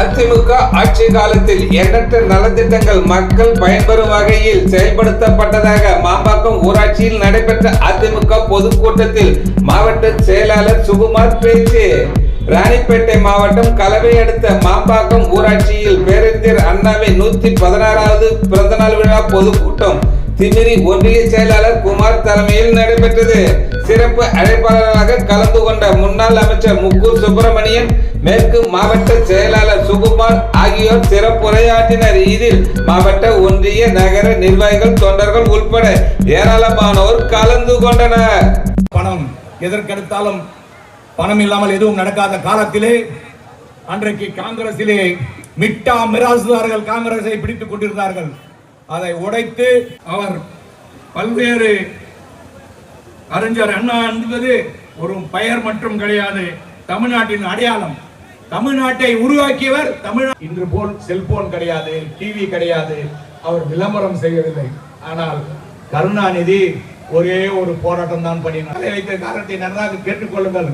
அதிமுக ஆட்சி காலத்தில் எண்ணற்ற நலத்திட்டங்கள் மக்கள் பயன்பெறும் வகையில் செயல்படுத்தப்பட்டதாக மாம்பாக்கம் ஊராட்சியில் நடைபெற்ற அதிமுக பொதுக்கூட்டத்தில் மாவட்ட செயலாளர் சுகுமார் பேச்சு. ராணிப்பேட்டை மாவட்டம் கலவை அடுத்த மாம்பாக்கம் ஊராட்சியில் பேரறிஞர் அண்ணாவின் நூத்தி பதினாறாவது பிறந்தநாள் விழா பொதுக்கூட்டம் திமிரி ஒன்றிய செயலாளர் குமார் தலைமையில் நடைபெற்றது. சிறப்பு அழைப்பாளராக கலந்து கொண்ட முன்னாள் அமைச்சர் முக்கூர் சுப்பிரமணியன் மேற்கு மாவட்ட செயலாளர் சுகுமார் ஆகியோர் சிறப்புரையாற்றினர். இதில் மாவட்ட ஒன்றிய நகர நிர்வாகிகள் தொண்டர்கள் உட்பட ஏராளமானோர் கலந்து கொண்டனர். பணம் எதற்கெடுத்தாலும் பணம் இல்லாமல் எதுவும் நடக்காத காலத்திலே அன்றைக்கு காங்கிரசிலே மிட்டா மிராசுதார்கள் காங்கிரஸை பிடித்துக் கொண்டிருந்தார்கள். அதை உடைத்து அவர் பல்வேறு அறிஞர் அண்ணா என்பது ஒரு பெயர் மட்டும் கிடையாது தமிழ்நாட்டின் அடையாளம். தமிழ்நாட்டை உருவாக்கியவர் தமிழ் இன்று போல் செல்போன் கிடையாது டிவி கிடையாது அவர் விளம்பரம் செய்யவில்லை. ஆனால் கருணாநிதி ஒரே ஒரு போராட்டம் தான் பண்ணினார். அதை வைத்த காரணத்தை நன்றாக கேட்டுக்கொள்ளுங்கள்.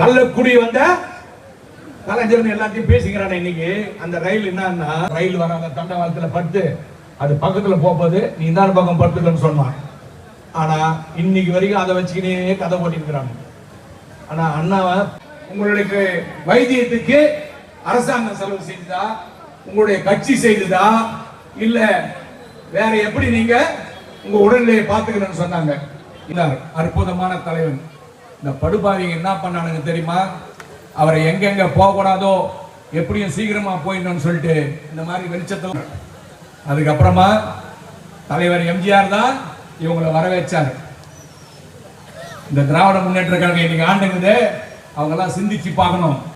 கள்ளக்குடி வந்த கலைஞர் எல்லாத்தையும் பேசுகிறான் இன்னைக்கு. அந்த ரயில் என்னன்னா ரயில் வராங்க தண்டவாளத்துல படுத்து அது பக்கத்துல போகும்போது நீ இந்த பக்கம் படுத்துக்கன்னு சொன்னான். ஆனா இன்னைக்கு வரைக்கும் அதை வச்சுக்கினே கதை போட்டிருக்கிறாங்க ஆனா அண்ணாவை உங்களுக்கு வைத்தியத்துக்கு அரசாங்கம் செலவு செய்ததா? உங்களுடைய கட்சி செய்ததா? இல்ல வேற எப்படி நீங்க உங்க உடல்நிலையை பாத்துக்கணும்னு சொன்னாங்க? அற்புதமான தலைவன். இந்த படுபாவிங்க என்ன பண்ணானுங்க தெரியுமா? அவரை எங்கெங்க போகக்கூடாதோ எப்படியும் சீக்கிரமா போயிடணும்னு சொல்லிட்டு இந்த மாதிரி வெளிச்சத்தில் அதுக்கப்புறமா தலைவர் எம்ஜிஆர் தான் இவங்களை வரவேற்றார். இந்த திராவிட முன்னேற்ற கழகம் இன்னைக்கு ஆண்டுங்குது. அவங்கெல்லாம் சிந்திச்சு பார்க்கணும்.